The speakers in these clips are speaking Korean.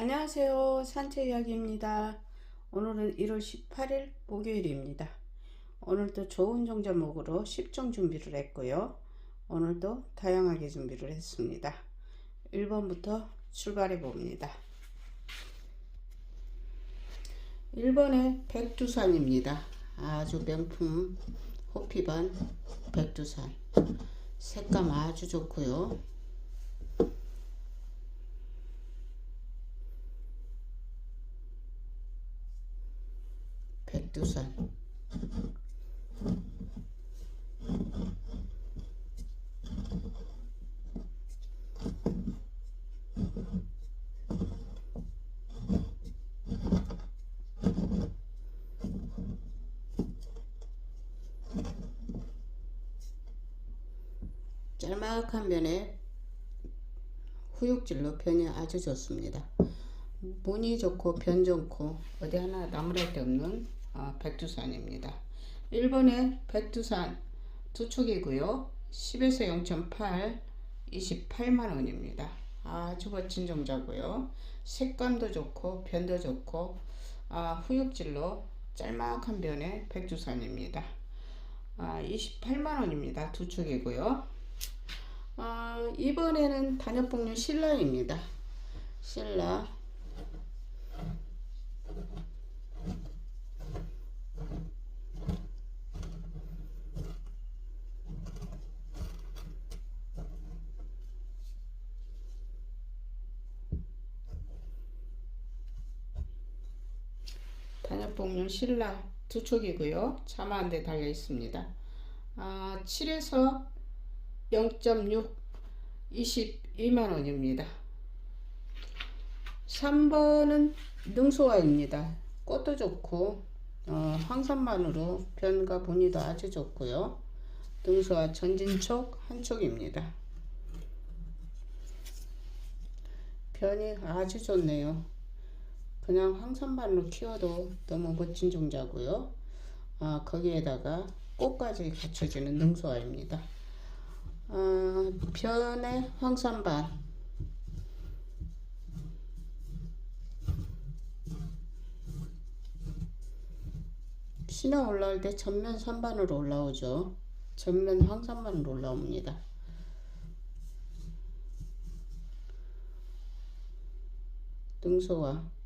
안녕하세요. 산책 이야기입니다. 오늘은 1월 18일 목요일입니다. 오늘도 좋은 종자목으로 10종 준비를 했고요. 오늘도 다양하게 준비를 했습니다. 1번부터 출발해 봅니다. 1번에 백두산입니다. 아주 명품 호피반 백두산. 색감 아주 좋고요. 백두산 짤막한 면에 후육질로 변이 아주 좋습니다. 무늬 좋고 변 좋고 어디 하나 나무랄 데 없는 어, 백두산입니다. 1번에 백두산 두 촉이고요. 10에서 0.8 28만원입니다. 아주 멋진 종자고요. 색감도 좋고 변도 좋고 아, 후육질로 짤막한 변의 백두산입니다. 아, 28만원입니다. 두 촉이고요. 아, 이번에는 단엽봉류 신라입니다. 신라 단엽봉륜 신라 두 촉이고요. 자마 한 대 달려 있습니다. 아, 7에서 0.6 22만 원입니다. 3번은 능소화입니다. 꽃도 좋고 어, 황산만으로 변과 보니도 아주 좋고요. 능소화 전진촉 한 촉입니다. 변이 아주 좋네요. 그냥 황산반으로 키워도 너무 멋진 종자고요. 아, 거기에다가 꽃까지 갖춰지는 능소화입니다. 아, 변의 황산반 신화 올라올 때 전면 산반으로 올라오죠. 전면 황산반으로 올라옵니다. 능소화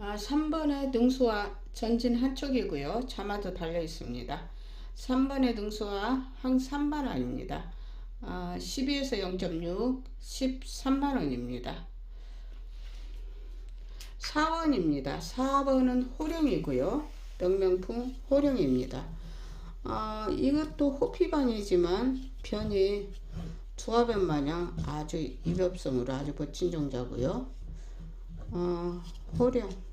아, 3번의 능수와 전진 한쪽이고요. 자마도 달려 있습니다. 3번의 능수와 항 3만원입니다. 아, 12에서 0.6, 13만원입니다. 4번입니다. 4번은 호령이고요. 명명품 호령입니다. 아, 이것도 호피반이지만 변이 두화변 마냥 아주 입엽성으로 아주 멋진 종자고요. 어, 호령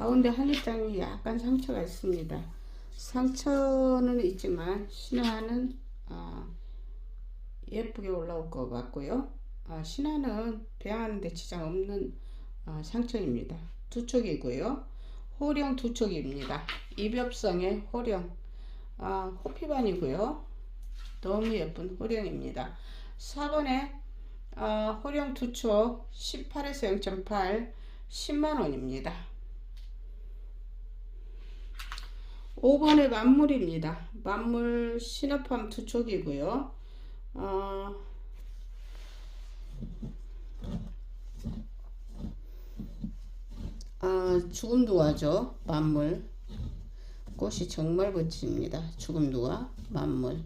가운데 한입장이 약간 상처가 있습니다. 상처는 있지만 신화는 아, 예쁘게 올라올 것 같고요. 아, 신화는 배양하는데 지장 없는 아, 상처입니다. 두 촉이고요. 호령 두 촉입니다. 입엽성의 호령 아, 호피반이고요. 너무 예쁜 호령입니다. 4번에 아, 호령 두촉 18에서 0.8 10만원입니다. 5번의 만물입니다. 만물 신업함 두 촉이고요. 어, 아, 죽음 도화죠. 만물. 꽃이 정말 멋집니다. 죽음 도화, 만물.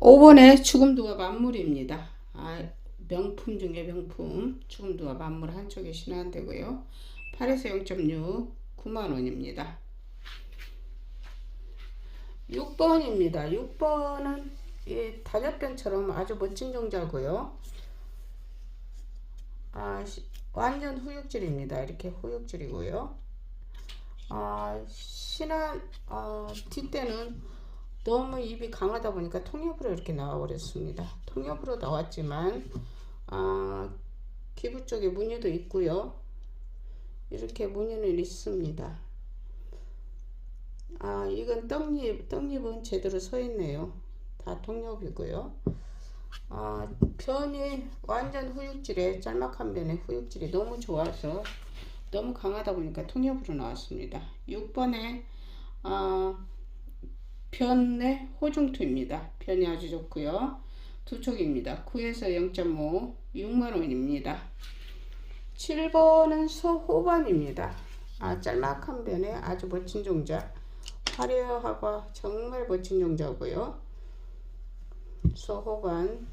오번에 죽음도가 만물입니다. 아, 명품 중에 명품 죽음도가 만물 한쪽에 신한되고요. 8에서 0.6 9만원입니다. 6번입니다. 6번은 이 단엽변처럼 아주 멋진 종자고요. 아, 시- 완전 후육질입니다. 이렇게 후육질이고요. 아, 신한 아, 뒷대는 너무 입이 강하다 보니까 통엽으로 이렇게 나와 버렸습니다. 통엽으로 나왔지만 아, 기부 쪽에 무늬도 있고요. 이렇게 무늬는 있습니다. 아, 이건 떡잎, 떡잎은 제대로 서 있네요. 다 통엽이고요. 아, 편이 완전 후육질에 짤막한 변에 후육질이 너무 좋아서 너무 강하다 보니까 통엽으로 나왔습니다. 6번에 아, 편의 호중투입니다. 편이 아주 좋고요. 두 촉입니다. 9에서 0.5, 6만원입니다. 7번은 소호반입니다. 아, 짤막한 변에 아주 멋진 종자. 화려하고 정말 멋진 종자고요. 소호반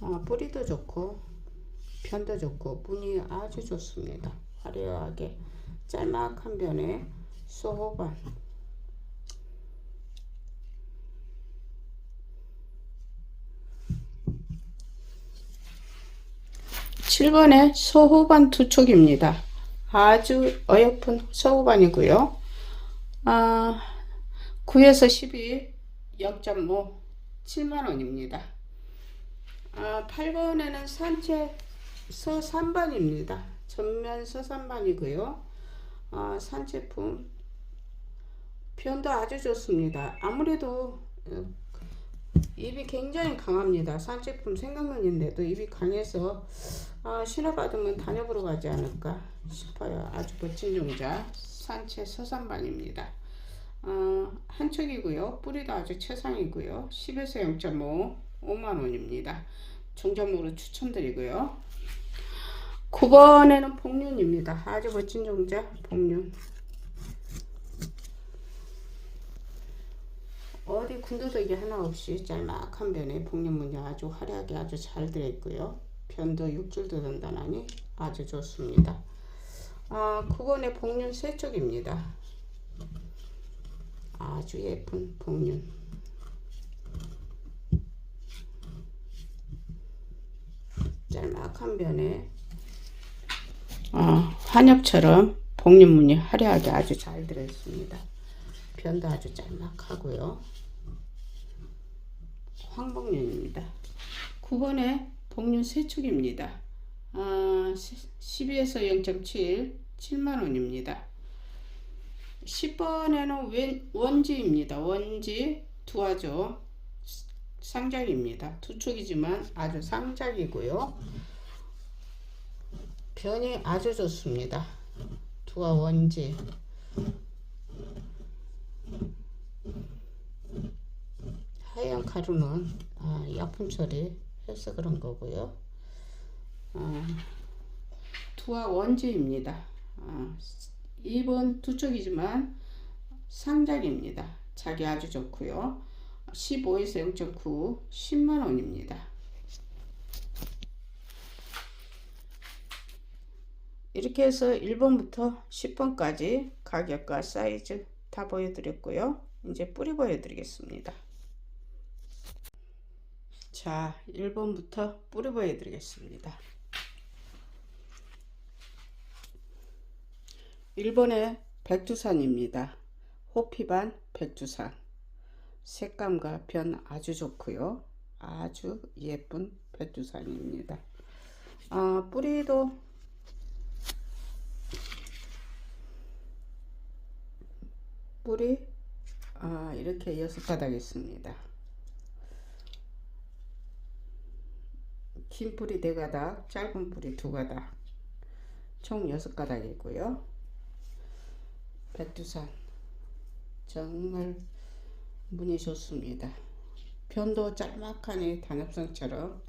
어, 뿌리도 좋고 편도 좋고 무늬 아주 좋습니다. 화려하게 짤막한 변에 소호반 7번에 소호반 투촉입니다. 아주 어여쁜 소호반이고요. 아, 9에서 12, 0.5, 7만원입니다. 아, 8번에는 산채 서산반입니다. 전면 서산반이고요. 아, 산제품 변도 아주 좋습니다. 아무래도 어, 입이 굉장히 강합니다. 산 제품 생각나는데도 입이 강해서 아, 신어받으면 단엽으로 가지 않을까 싶어요. 아주 멋진 종자 산채 서산반입니다. 어, 한 척이고요. 뿌리도 아주 최상이고요. 10에서 0.5 5만원입니다. 종자목으로 추천드리고요. 9번에는 복륜입니다. 아주 멋진 종자 복륜. 어디 군더더기 하나 없이 짤막한 변에 복륜 문이 아주 화려하게 아주 잘 들어있고요. 변도 육줄도 단단하니 아주 좋습니다. 아, 9번에 복륜 세 쪽입니다. 아주 예쁜 복륜. 짤막한 변에 어, 환엽처럼 복륜무늬 화려하게 아주 잘 들어있습니다. 변도 아주 짤막하고요. 황복륜입니다. 9번에 복륜 세축입니다. 아, 12에서 0.7, 7만원입니다. 10번에는 원지입니다. 원지 두화죠. 상작입니다. 두 축이지만 아주 상작이고요. 변이 아주 좋습니다. 두화 원지. 하얀 가루는 아, 약품 처리해서 그런 거고요. 아, 두화 원지입니다. 아, 2번 두 쪽이지만 상작입니다. 자기 아주 좋고요. 15에서 0.9 10만원입니다. 이렇게 해서 1번부터 10번까지 가격과 사이즈 다 보여드렸고요. 이제 뿌리 보여드리겠습니다. 자, 1번부터 뿌리 보여드리겠습니다. 1번에 백두산입니다. 호피반 백두산. 색감과 변 아주 좋고요. 아주 예쁜 백두산입니다. 아, 뿌리도 뿌리 아, 이렇게 여섯 가닥 있습니다. 긴 뿌리 네 가닥, 짧은 뿌리 두 가닥, 총 여섯 가닥이고요. 백두산 정말 무늬 좋습니다. 변도 짤막하니 단엽상처럼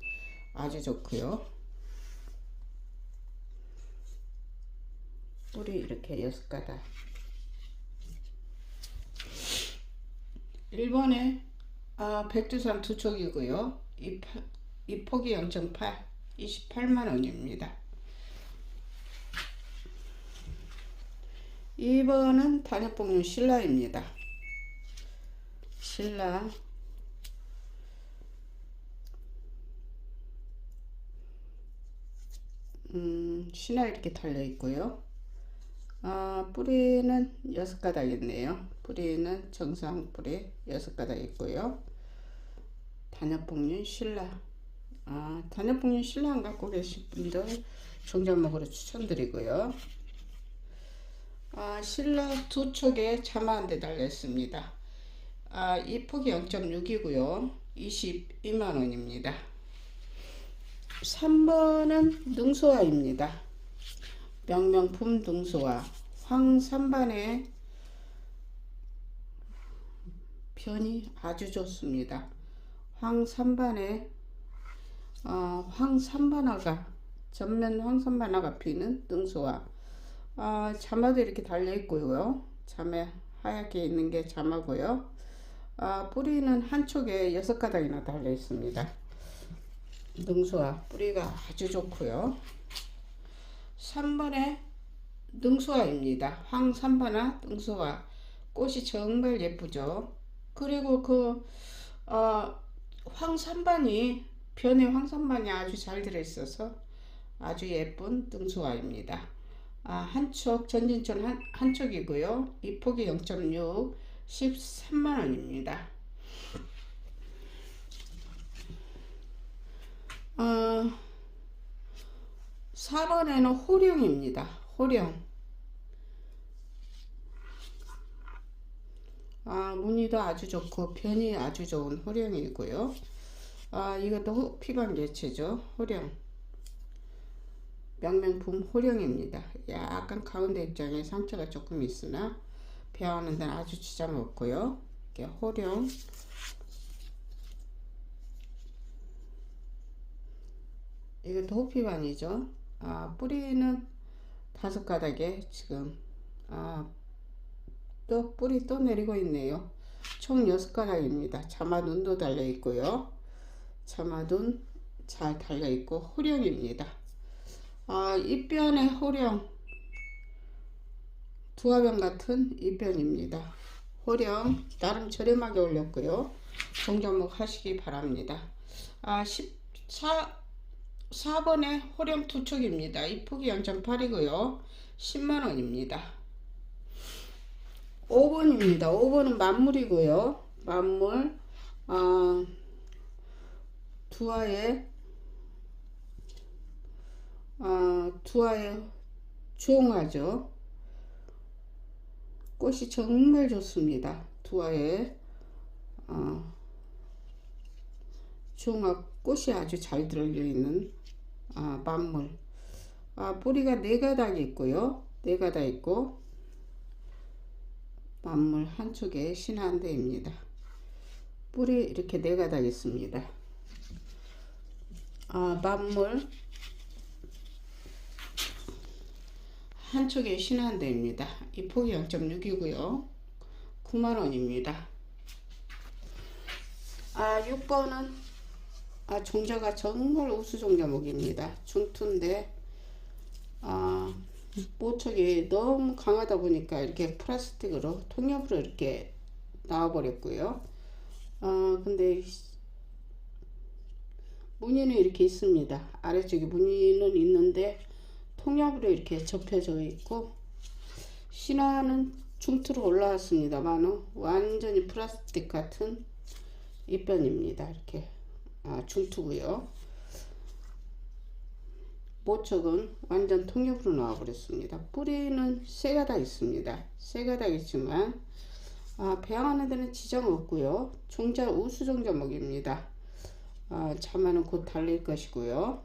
아주 좋고요. 뿌리 이렇게 여섯 가닥. 1번에 아, 백두산 두 촉이고요. 이, 파, 이 폭이 0.8 28만원입니다. 2번은 탄핵복륜 신라입니다. 신라. 음, 신화 이렇게 달려 있고요. 아, 뿌리는 6가닥 있네요. 뿌리는 정상 뿌리 6가닥 있고요. 단엽복륜 신라. 아, 단엽봉륜 신라 안 갖고 계신 분들 종자목으로 추천드리고요. 아, 신라 두 촉에 자마 한 대 달렸습니다. 아, 이 폭이 0.6이고요. 22만 원입니다. 3번은 능소화입니다. 명명품 능소화 황산반의 변이 아주 좋습니다. 황산반의 어, 황산반화가 전면 황산반화가 피는 능소화 아, 자마도 이렇게 달려 있고요. 자매 하얗게 있는 게 자마고요. 아, 뿌리는 한쪽에 여섯 가닥이나 달려 있습니다. 능수화 뿌리가 아주 좋고요. 3번에 능수화입니다. 황3번화 능수화 꽃이 정말 예쁘죠. 그리고 그 어, 황산반이 변에 황산반이 아주 잘 들어있어서 아주 예쁜 능수화입니다. 아, 한쪽 전진천 한, 한쪽이고요. 이 폭이 0.6 13만 원입니다. 어, 4번에는 호령입니다. 호령. 아, 무늬도 아주 좋고 변이 아주 좋은 호령이고요. 아, 이것도 피방 개체죠. 호령. 명명품 호령입니다. 약간 가운데 입장에 상처가 조금 있으나 배하는 데는 아주 지장 없고요. 이렇게 호령 이것도 호피반이죠. 아, 뿌리는 다섯 가닥에 지금 아, 또 뿌리 또 내리고 있네요. 총 여섯 가닥입니다. 자마 눈도 달려 있고요. 자마눈 잘 달려 있고 호령입니다. 아, 입변의 호령 두화병 같은 입변입니다. 호령 나름 저렴하게 올렸고요. 종자목 하시기 바랍니다. 아, 14 4번에 호령 투척입니다. 이 폭이 0.8이고요. 10만원입니다. 5번입니다. 5번은 만물이고요. 만물 어, 두화에 어, 두화에 종화죠. 꽃이 정말 좋습니다. 두화에 어, 종화 꽃이 아주 잘 들어있는 아, 만물. 아, 뿌리가 네 가닥 있고요. 네 가닥 있고 만물 한쪽에 신화 한 대입니다. 뿌리 이렇게 네 가닥 있습니다. 아, 만물 한쪽에 신화 한 대입니다. 이 폭이 0.6이고요. 9만원입니다. 아, 6번은 아, 종자가 정말 우수 종자목입니다. 중투인데 아, 모촉이 너무 강하다 보니까 이렇게 플라스틱으로 통협으로 이렇게 나와버렸고요. 아, 근데 무늬는 이렇게 있습니다. 아래쪽에 무늬는 있는데 통협으로 이렇게 접혀져 있고 신화는 중투로 올라왔습니다만 완전히 플라스틱 같은 입변입니다. 이렇게 아, 중투고요. 모척은 완전 통역으로 나와버렸습니다. 뿌리는 세 가닥 있습니다. 세 가닥 있지만 아, 배양하는 데는 지장 없고요. 종자 우수 종자목입니다. 아, 자마는 곧 달릴 것이고요.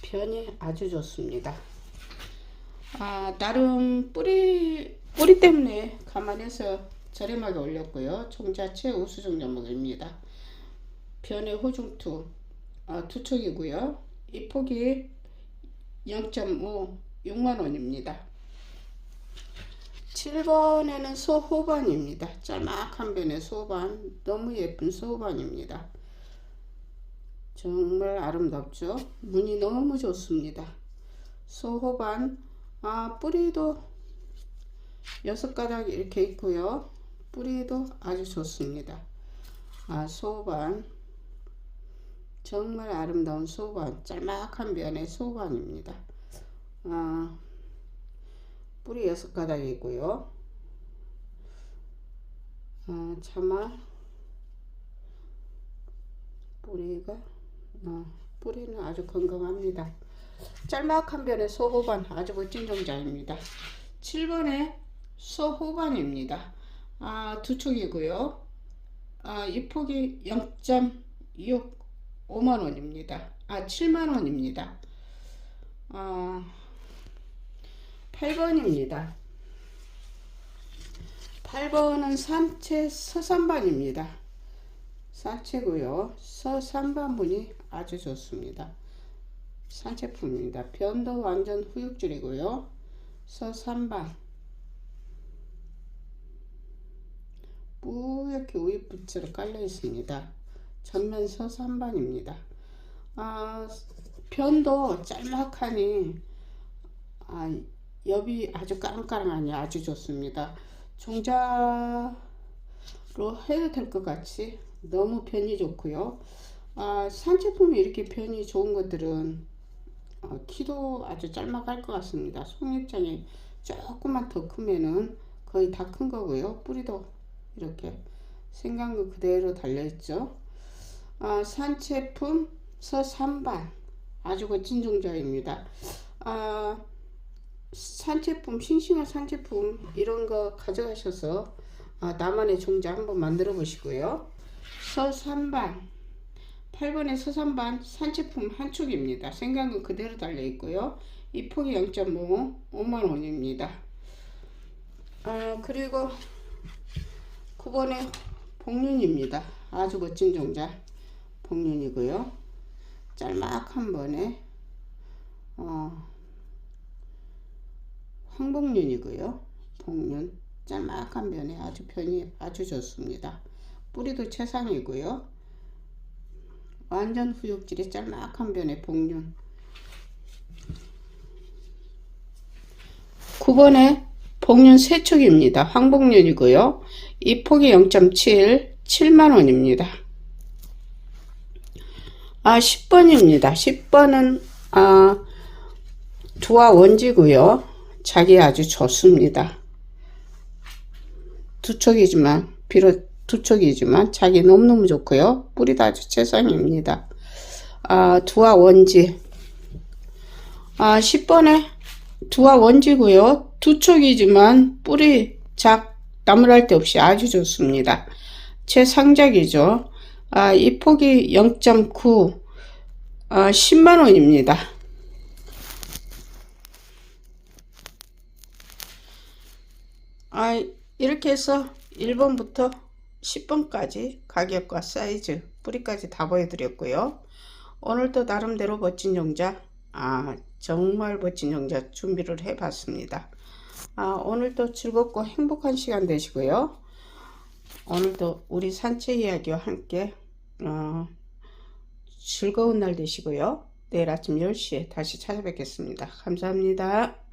변이 아주 좋습니다. 아, 나름 뿌리 뿌리 때문에 감안해서 저렴하게 올렸고요. 종자 최우수 종자목입니다. 변의 호중투 아, 투척이고요. 이 폭이 0.5 6만원입니다. 7번에는 소호반입니다. 짤막한 변의 소반 너무 예쁜 소반입니다. 정말 아름답죠? 무늬 너무 좋습니다. 소호반 아 뿌리도 여섯 가닥 이렇게 있고요. 뿌리도 아주 좋습니다. 아 소반 정말 아름다운 소반, 짤막한 면의 소반입니다. 아, 뿌리 여섯 가닥이고요. 아, 차마 뿌리가 아, 뿌리는 아주 건강합니다. 짤막한 변의 소호반 아주 멋진 종자입니다. 7번에 소호반입니다. 아, 두 촉이고요. 아, 이 폭이 0.6 5만 원입니다. 아, 7만 원입니다. 아, 8번입니다. 8번은 산채 서산반입니다. 산채고요. 서산반분이 아주 좋습니다. 산채품입니다. 변도 완전 후육줄이고요. 서산반 뿌옇게 우유빛으로 깔려 있습니다. 전면 서산반입니다. 아, 변도 짤막하니 아, 엽이 아주 까랑까랑하니 아주 좋습니다. 종자로 해도 될 것 같이 너무 편이 좋고요. 아, 산제품이 이렇게 편이 좋은 것들은 어, 키도 아주 짤막할 것 같습니다. 송잎장이 조금만 더 크면은 거의 다 큰 거고요. 뿌리도 이렇게 생강도 그대로 달려있죠. 아, 산채품 서산반 아주 멋진 종자입니다. 아, 산채품 싱싱한 산채품 이런 거 가져가셔서 아, 나만의 종자 한번 만들어 보시고요. 서산반 8번의 서산반 산채품 한 축입니다. 생강은 그대로 달려 있고요. 이 폭이 0.5 5만 원입니다. 아, 그리고 9번의 복륜입니다. 아주 멋진 종자 복륜이고요. 짤막한 번에 어, 황복륜이고요. 복륜 짤막한 변에 아주 편이 아주 좋습니다. 뿌리도 최상이고요. 완전 후육질이 짤막한 변의 복륜 9번에 복륜 세축입니다. 황복륜이고요. 이 폭이 0.7 7만원입니다. 아 10번입니다. 10번은 아 두화 원지고요. 자기 아주 좋습니다. 두 촉이지만 비록 두 촉이지만 자기 너무너무 좋고요. 뿌리도 아주 최상입니다. 아 두화 원지 아 10번에 두화 원지고요. 두 촉이지만 뿌리 작 나무랄 데 없이 아주 좋습니다. 최상작이죠. 아, 이 폭이 0.9 아, 10만원입니다. 아, 이렇게 해서 1번부터 10번까지 가격과 사이즈, 뿌리까지 다 보여드렸고요. 오늘도 나름대로 멋진 영자, 아, 정말 멋진 영자 준비를 해봤습니다. 아, 오늘도 즐겁고 행복한 시간 되시고요. 오늘도 우리 산책 이야기와 함께 어, 즐거운 날 되시고요. 내일 아침 10시에 다시 찾아뵙겠습니다. 감사합니다.